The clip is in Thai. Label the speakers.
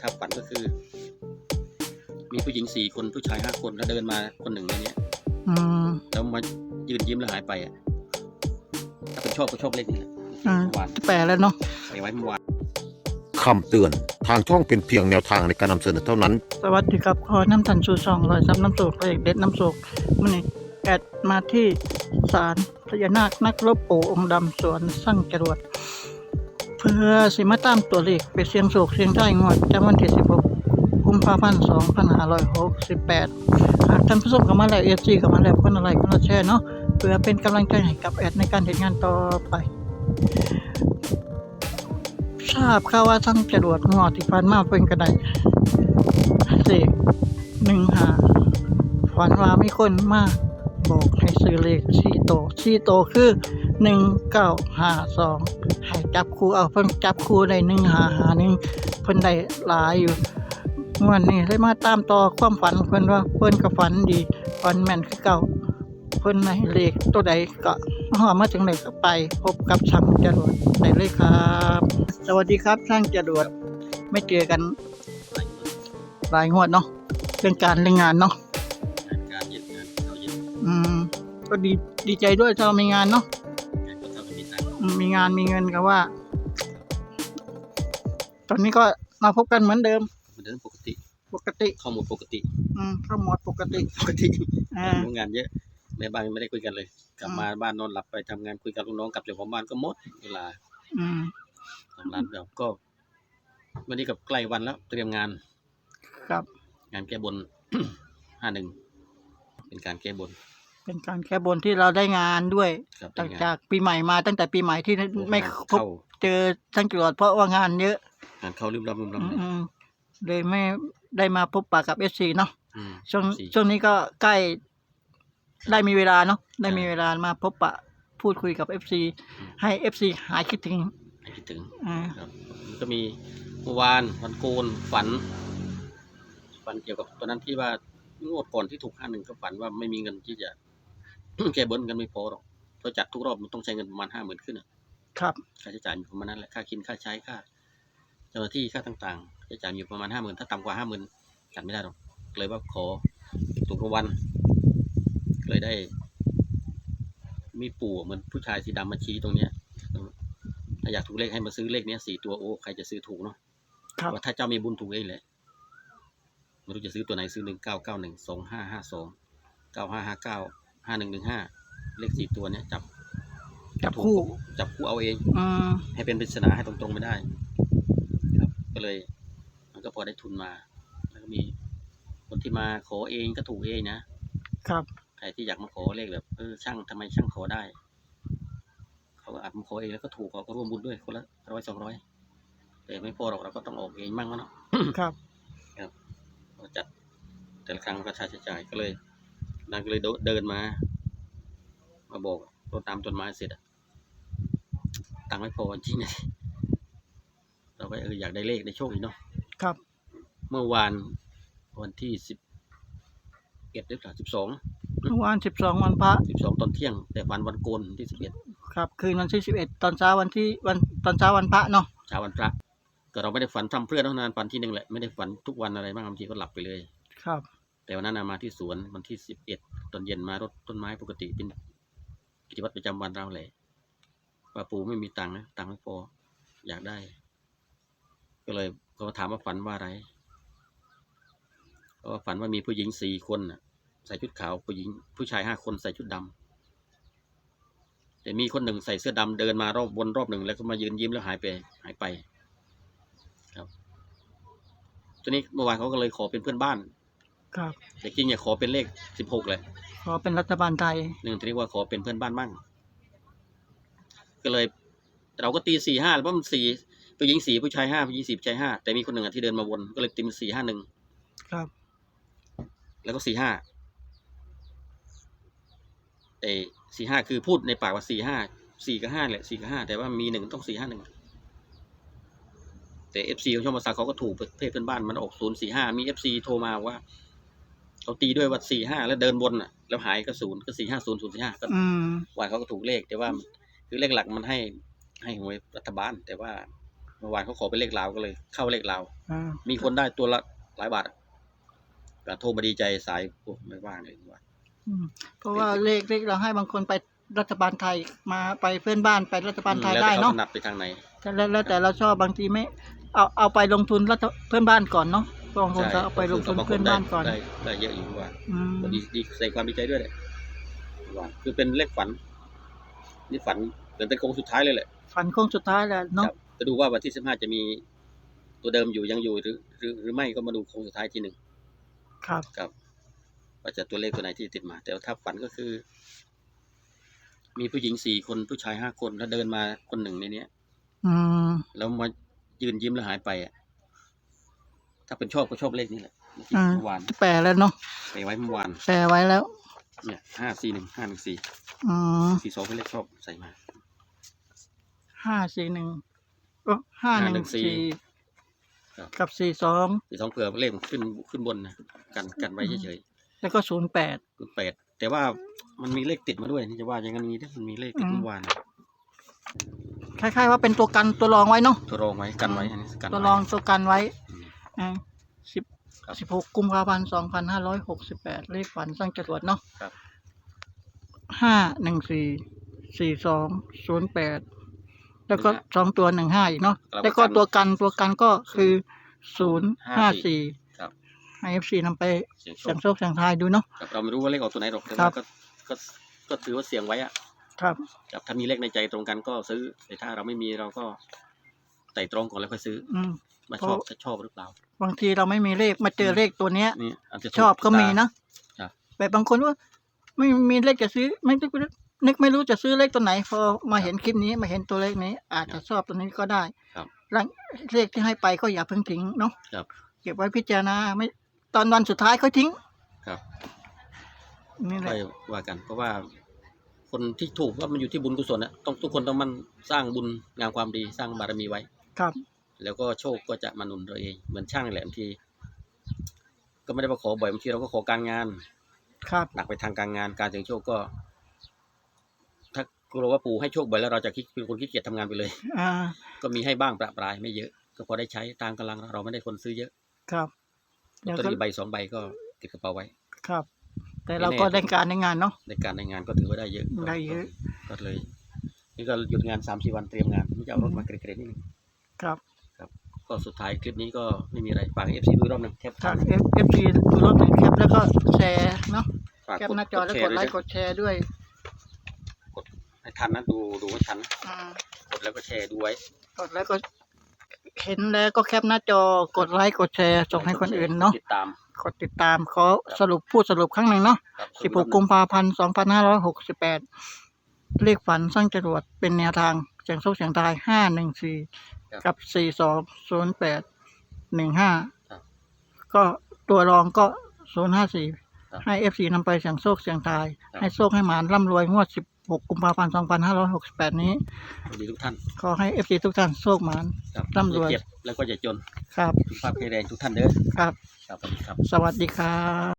Speaker 1: ถ้าฝันก็คือ มีผู้หญิงสี่คนผู้ชายห้าคนแล้วเดินมาคนหนึ่งในเนี้ย
Speaker 2: อืม
Speaker 1: แล้วมายืนยิ้มแล้วหายไปอะ ถ้าเป็นชอบก็ชอบเลขนี้แหละ
Speaker 2: อ่า
Speaker 1: เมื่อวาน
Speaker 2: แปลแล้วเนาะ
Speaker 1: ไปไว้เมื่อวาน
Speaker 3: คำเตือน ทางช่องเป็นเพียงแนวทางในการนำเสนอเท่านั้น
Speaker 2: สวัสดีครับ ขอน้ำทันชูซองรอยซ้ำน้ำโศกพระเอกเด็ดน้ำโศกมื่อนี้แอดมาที่ศาลพญานาคนักรบปู่องค์ดำสวนสั่งจรวด เพื่อสิมาตามตัวเลขไปเสียงโศกเสียงได้งวดจำวันที่16กุมภาพันธ์2568หากท่านผู้ชมเข้ามาแล้วเอจีเข้ามาแล้วคนอะไรก็แชร์เนาะเพื่อเป็นกำลังใจให้กับแอดในการเห็นงานต่อไปทราบข่าวว่าทั้งจรวดงอที่ผ่านมาเป็นกระไดเสกหนึ่งหาฝันว่ามีคนมาบอกให้ซื้อเลขสี่โตวสี่โตคือ หนึ่งเก้าห้าสองให้จับคู่เอาเพิ่นจับคู่ได้หนึ่งหาหาหนึ่งเพิ่นได้หลายอยู่งวันนี้เลยมาตามต่อความฝันเพิ่นว่าเพิ่นก็ฝันดีฝันแม่นคือเก่าเพิ่นให้เลขตัวใดก็หอมาถึงไหนก็ไป พบกับช่างจรวดได้เลยครับ สวัสดีครับช่างจรวดไม่เจอกันหลายงวดเนาะเรื่องการเรื่องงานเนาะ
Speaker 1: งานการเย็นงานเขาเย็น
Speaker 2: อืมก็ดีดีใจด้วยถ้าเรามีงานเนาะ
Speaker 1: มีตังค์
Speaker 2: อืมมีงานมีเงินก็ว่า ตอนนี้ก็มาพบกันเหมือนเดิม
Speaker 1: เหมือนเดิมปกติ
Speaker 2: ปกติ
Speaker 1: ข้อมูลปกติ
Speaker 2: อืมเข้าหมวดปกติ
Speaker 1: ปกติ
Speaker 2: อ่า
Speaker 1: งานเยอะในบ้านไม่ได้คุยกันเลย กลับมาบ้านนอนหลับไปทำงานคุยกับลูกน้องกับเจ้าของบ้านก็หมดเวลา
Speaker 2: อืม
Speaker 1: ทำร้านแบบก็วันนี้กับใกล้วันแล้ว เตรียมงาน
Speaker 2: ครับ
Speaker 1: งานแก้บนห้าหนึ่งเป็นการแก้บน
Speaker 2: เป็นการแค่บนที่เราได้งานด้วย
Speaker 1: ครับ
Speaker 2: ตั้ง
Speaker 1: เป็นงน
Speaker 2: จากปีใหม่มาตั้งแต่ปีใหม่ที่ไม่
Speaker 1: งาน
Speaker 2: พบ
Speaker 1: เข้า
Speaker 2: เจอช่างจรวดเพราะว่างานเยอะ
Speaker 1: งานเข้าริมรับริมรับ
Speaker 2: อืม
Speaker 1: เลย
Speaker 2: อืมเลยไม่ได้มาพบปะกับเอสซีเนาะ
Speaker 1: อืม
Speaker 2: ช่วง
Speaker 1: สี่
Speaker 2: ช่วงนี้ก็ใกล้ได้มีเวลาเนาะได้มีเวลามาพบปะพูดคุยกับเอฟซีให้เอฟซีหายคิดถึง
Speaker 1: ให้คิดถึง
Speaker 2: อ่า
Speaker 1: ครับมันก็มีเมื่อวานวันโกนฝัน ฝันเกี่ยวกับตอนนั้นที่ว่างวดก่อนที่ถูกห้าหนึ่งก็ฝันว่าไม่มีเงินที่จะ แก้บนกันไม่พอหรอกเพราะจัดทุกรอบมันต้องใช้เงินประมาณห้าหมื่นขึ้นอะ
Speaker 2: ครับ
Speaker 1: ค่าใช้จ่ายอยู่ประมาณนั้นแหละค่ากินค่าใช้ค่าเจ้าหน้าที่ค่าต่างๆค่าใช้จ่ายอยู่ประมาณห้าหมื่นถ้าต่ำกว่าห้าหมื่นจัดไม่ได้หรอกเลยว่าขอถูกรางวัลเลยได้ มีปู่เหมือนผู้ชายสีดำมาชี้ตรงเนี้ยถ้าอยากถูกเลขให้มาซื้อเลขเนี้ยสี่ตัวโอ้ใครจะซื้อถูกเนาะ
Speaker 2: ครับ
Speaker 1: ว่าถ้าเจ้ามีบุญถูกเองแหละไม่รู้จะซื้อตัวไหนซื้อหนึ่งเก้าเก้าหนึ่งสองห้าห้าสองเก้าห้าห้าเก้า ห้าหนึ่งหนึ่งห้าเลขสี่ตัวเนี้ยจับ
Speaker 2: จับคู่
Speaker 1: จับคู่เอาเอง
Speaker 2: อืม
Speaker 1: ให้เป็นปริศนาให้ตรงๆไม่ได้ ครับ ก็เลย มันก็พอได้ทุนมา แล้วก็มีคนที่มาขอเองก็ถูกเองนะครับ ใครที่อยากมาขอเลขแบบเออช่างทำไมช่างขอได้ เขาก็อัดมาขอเองแล้วก็ถูกเขาก็ร่วมบุญด้วยคนละร้อยสองร้อยแต่ไม่พอหรอกเราก็ต้องออกเองมั่งวะเนาะ
Speaker 2: ครับ
Speaker 1: เราจัดแต่ละครั้งก็ใช้จ่ายก็เลย นางก็เลยเดินมา มาบอกรดน้ำต้นไม้เสร็จอะตังค์ไม่พอจริงๆเลยเราก็เอออยากได้เลขได้โชคอีกเนาะ
Speaker 2: ครับ
Speaker 1: เมื่อวานวันที่สิบเอ็ดหรือเปล่าสิบสอง
Speaker 2: เมื่อวานสิบสองวันพระ
Speaker 1: สิบสองตอนเที่ยง แต่วันวันโกนที่สิบเอ็ด
Speaker 2: ครับ คืนวันที่สิบเอ็ดตอนเช้าวันที่วันตอนเช้าวันพระเนาะ
Speaker 1: เช้าวันพระก็เราไม่ได้ฝันทำเพื่อนเท่านั้นฝันที่หนึ่งแหละไม่ได้ฝันทุกวันอะไรบ้างบางทีก็หลับไปเลย
Speaker 2: ครับ
Speaker 1: แต่วันนั้นมาที่สวนวันที่สิบเอ็ดตอนเย็นมารดต้นไม้ปกติเป็นกิจวัตรประจำวันเราแหละป้าปูไม่มีตังค์นะตังค์ไม่พออยากได้ ก็เลยก็ถามว่าฝันว่าอะไรก็ว่าฝันว่ามีผู้หญิงสี่คนใส่ชุดขาวผู้หญิง ผู้ชายห้าคนใส่ชุดดำแต่มีคนหนึ่งใส่เสื้อดำเดินมารอบวนรอบหนึ่งแล้วก็มายืนยิ้มแล้วหายไปหายไป ครับทีนี้เมื่อวานเขาก็เลยขอเป็นเพื่อนบ้าน
Speaker 2: ครับ
Speaker 1: แต่จริงเนี่ยขอเป็นเลขสิบหกเลย
Speaker 2: ขอเป็นรัฐบาลไทย
Speaker 1: หนึ่งทีนี้ว่าขอเป็นเพื่อนบ้านบ้างก็เลย เราก็ตีสี่ห้าแล้วว่ามันสี่ผู้หญิงสี่ผู้ชายห้าผู้หญิงสี่ผู้ชายห้าแต่มีคนหนึ่งอะที่เดินมาวนก็เลยตีเป็นสี่ห้าหนึ่ง
Speaker 2: ครับ
Speaker 1: แล้วก็สี่ห้าเอสี่ห้าคือพูดในปากว่าสี่ห้าสี่กับห้าแหละสี่กับห้าแต่ว่ามีหนึ่งต้องสี่ห้าหนึ่งแต่เอฟซีของช่องภาษาเขาก็ถูกประเภทเพื่อนบ้านมันออกศูนย์สี่ห้ามีเอฟซีโทรมาว่า เขาตีด้วยว่าสี่ห้าแล้วเดินวนอะ แล้วหายก็ศูนย์ก็สี่ห้าศูนย์ศูนย์สี่ห้าก็
Speaker 2: อืม
Speaker 1: วายเขาก็ถูกเลข แต่ว่าคือเลขหลักมันให้ให้หวยรัฐบาล แต่ว่าเมื่อวานเขาขอเป็นเลขลาวก็เลย เข้าเลขลาว
Speaker 2: อ่า
Speaker 1: มีคนได้ตัวละหลายบาทอะก็โทรมาดีใจสายโอ้ไม่ว่างเลยว่า
Speaker 2: อืมเพราะว่าเลขเลขเราให้บางคนไปรัฐบาลไทยมาไปเพื่อนบ้านไปรัฐบาลไทย
Speaker 1: แล้ว
Speaker 2: ได้
Speaker 1: แต่เขา
Speaker 2: เนาะ
Speaker 1: ถนัดไปทางไหน
Speaker 2: แต่แล้วแล้วแต่เราชอบบางทีไม่เอาเอาไปลงทุนรัฐเพื่อนบ้านก่อนเนาะ บางคนจะเอาไปลงทุน
Speaker 1: บางค
Speaker 2: เพื่อนบ้านก่อน
Speaker 1: ได้ได้เยอะอยู่ว่า
Speaker 2: อืม
Speaker 1: ก็ดีดีใส่ความดีใจด้วยแหละว่าคือเป็นเลขฝัน นี่ฝันเหมือนเป็นโค้งสุดท้ายเลยแหละ
Speaker 2: ฝันโค้งสุดท้ายแล้วเนาะ
Speaker 1: ครับจะดูว่าวันที่สิบห้าจะมีตัวเดิมอยู่ยังอยู่หรือหรือหรือไม่ก็มาดูโค้งสุดท้ายทีหนึ่ง
Speaker 2: ครับ
Speaker 1: ครับว่าจะตัวเลขตัวไหนที่ติดมา แต่ว่าถ้าฝันก็คือ มีผู้หญิงสี่คนผู้ชายห้าคนแล้วเดินมาคนหนึ่งในเนี้ย
Speaker 2: อืม
Speaker 1: แล้วมายืนยิ้มแล้วหายไปอะ ถ้าเป็นชอบก็ชอบเลขนี้แหละ
Speaker 2: อ่า
Speaker 1: เมื่อวาน
Speaker 2: แปลแล้วเนาะ
Speaker 1: ไปไว้เมื่อวาน
Speaker 2: แปลไว้แล้ว
Speaker 1: เนี่ยห้าสี่หนึ่งห้าหนึ่งสี่
Speaker 2: อืม
Speaker 1: สี่สองเป็นเลขชอบใส่มา
Speaker 2: ห้าสี่หนึ่งก็ห้าหนึ่งสี่
Speaker 1: ครับ
Speaker 2: กับสี่สอง
Speaker 1: สี่สองเผื่อเลขมันขึ้นขึ้นบนนะกันกันไว้เฉย
Speaker 2: แล้วก็ศูนย์แปด
Speaker 1: ๆคือแปดแต่ว่ามันมีเลขติดมาด้วยนี่จะว่าอย่างนั้นมีได้มันมีเลขติด
Speaker 2: อืม
Speaker 1: เมื่อวาน
Speaker 2: คล้ายๆว่าเป็นตัวกันตัวรองไว้เนาะ
Speaker 1: ตัวรองไว้กันไว้อันนี้กัน
Speaker 2: ตัว
Speaker 1: ไว้
Speaker 2: รองตัวกันไว้
Speaker 1: อืม
Speaker 2: อ่าสิบ
Speaker 1: ครับ
Speaker 2: สิบหกกุมภาพันธ์สองพันห้าร้อยหกสิบแปดเลขฝันสร้างจรวดเนาะ
Speaker 1: ครับ
Speaker 2: ห้าหนึ่งสี่สี่สองศูนย์แปดแล้วก็สองตัวหนึ่งห้าอีกเนาะแล้วก็ตัวกันตัวกันก็คือศูนย์ห้าสี่
Speaker 1: ครับ
Speaker 2: ให้เอฟซีนำไป
Speaker 1: เสียงโช
Speaker 2: เสีย
Speaker 1: ค
Speaker 2: งโชคเสียงทายดูเนาะ
Speaker 1: ครับเราไม่รู้ว่าเลขออกตัวไหนหรอกแต่
Speaker 2: ครั
Speaker 1: ว่า
Speaker 2: บ
Speaker 1: ก็ก็ก็ถือว่าเสี่ยงไว้อะ
Speaker 2: ครับ
Speaker 1: ครับถ้ามีเลขในใจตรงกันก็ซื้อแต่ถ้าเราไม่มีเราก็ ไต่ตรองก่อนแล้วค่อยซื้อ
Speaker 2: อืม
Speaker 1: ว่า
Speaker 2: เพ
Speaker 1: ช
Speaker 2: ราะ
Speaker 1: อบจะชอบหรือเปล่า
Speaker 2: บางทีเราไม่มีเลขมาเจอเลขตัวเนี้ย
Speaker 1: นี่อาจจะถู
Speaker 2: ชอบก็มี
Speaker 1: ตา
Speaker 2: นะครับแบบบางคนว่า ไม่มีเลขจะซื้อ ไม่นึกนึกไม่รู้จะซื้อเลขตัวไหน พอมาเห็นคลิปนี้มาเห็นตัวเลขนี้ อาจจะชอบตัวนี้ก็ได้
Speaker 1: ครับ
Speaker 2: หลังเลขที่ให้ไปก็อย่าเพิ่งทิ้งเนาะ
Speaker 1: ครับ
Speaker 2: เก็บไว้พิจารณาไม่ ตอนวันสุดท้ายค่อยทิ้ง
Speaker 1: ครับ
Speaker 2: นี่แห
Speaker 1: ค่
Speaker 2: ละ
Speaker 1: อยว่ากัน เพราะว่า คนที่ถูกว่ามันอยู่ที่บุญกุศลนะต้องทุกคนต้องมันสร้างบุญงามความดีสร้างบารมีไว้
Speaker 2: ครับ
Speaker 1: แล้วก็โชคก็จะมาหนุนเราเองเหมือนช่างนี่แหละบางทีก็ไม่ได้มาขอบ่อยบางทีเราก็ขอการงาน
Speaker 2: ครับ
Speaker 1: หนักไปทางการงานการเสี่ยงโชคก็ ถ้ากลัวว่าปู่ให้โชคบ่อยแล้วเราจะคิดเป็นคนขี้เกียจทำงานไปเลย
Speaker 2: อ่า
Speaker 1: ก็มีให้บ้างประปรายไม่เยอะ ก็พอได้ใช้ตามกำลังเราไม่ได้คนซื้อเยอะ
Speaker 2: ครับ
Speaker 1: ลอตเตอรี่ใบสองใบก็ติดกระเป๋าไว้
Speaker 2: ครับ แต่เราก็ได้การในงานเนาะ
Speaker 1: ในการในงานก็ถือว่าได้เยอะ
Speaker 2: ได้เยอะ
Speaker 1: ก็เลย นี่ก็หยุดงานสามสี่วันเตรียมงานนี่จะเอารถมาเกรดๆนิดนึง
Speaker 2: ครับ
Speaker 1: ก็สุดท้ายคลิปนี้ก็ไม่มีอะไรฝากเอฟซีดูรอบหนึ่งแคป
Speaker 2: ครับเอฟเอฟซีดูรถหนึ่งแคปแล้วก็แชร์เนาะ
Speaker 1: ฝาก
Speaker 2: แคป
Speaker 1: กด
Speaker 2: หน้าจอแล้วกดไลค์กดแชร์ด้วย
Speaker 1: ให้ทันนะดูดูให้ทันนะ
Speaker 2: อ่า
Speaker 1: กดแล้วก็แชร์ดูไว้
Speaker 2: กดแล้วก็เห็นแล้วก็แคปหน้าจอกดไลค์กดแชร์ส่งให้คนอื่นเนาะ
Speaker 1: ติดตาม
Speaker 2: กดติดตามขอสรุปพูดสรุปครั้งหนึ่งเนาะ
Speaker 1: ครับ
Speaker 2: 16 กุมภาพันธ์ 2568 เลขฝันสร้างจรวดเป็นแนวทาง เสียงโชคเสียงทาย 514 กับ4208 15ก็ตัวรองก็054ให้ FC นำไปเสียงโชคเสียงทายให้โชคให้หมานร่ำรวยงวด16กุมภาพันธ์2568นี้
Speaker 1: สวัสดีทุกท่าน
Speaker 2: ขอให้ FC ทุกท่านโชคหมาน
Speaker 1: ครับ
Speaker 2: ร่ำรวย
Speaker 1: อย่าเจ็บแล้วก็อย่าจน
Speaker 2: ครับ
Speaker 1: สุขภาพแข็งแรงทุกท่านเด้อ
Speaker 2: ครับ
Speaker 1: ครับสวัสดีครับ
Speaker 2: สวัสดีครับ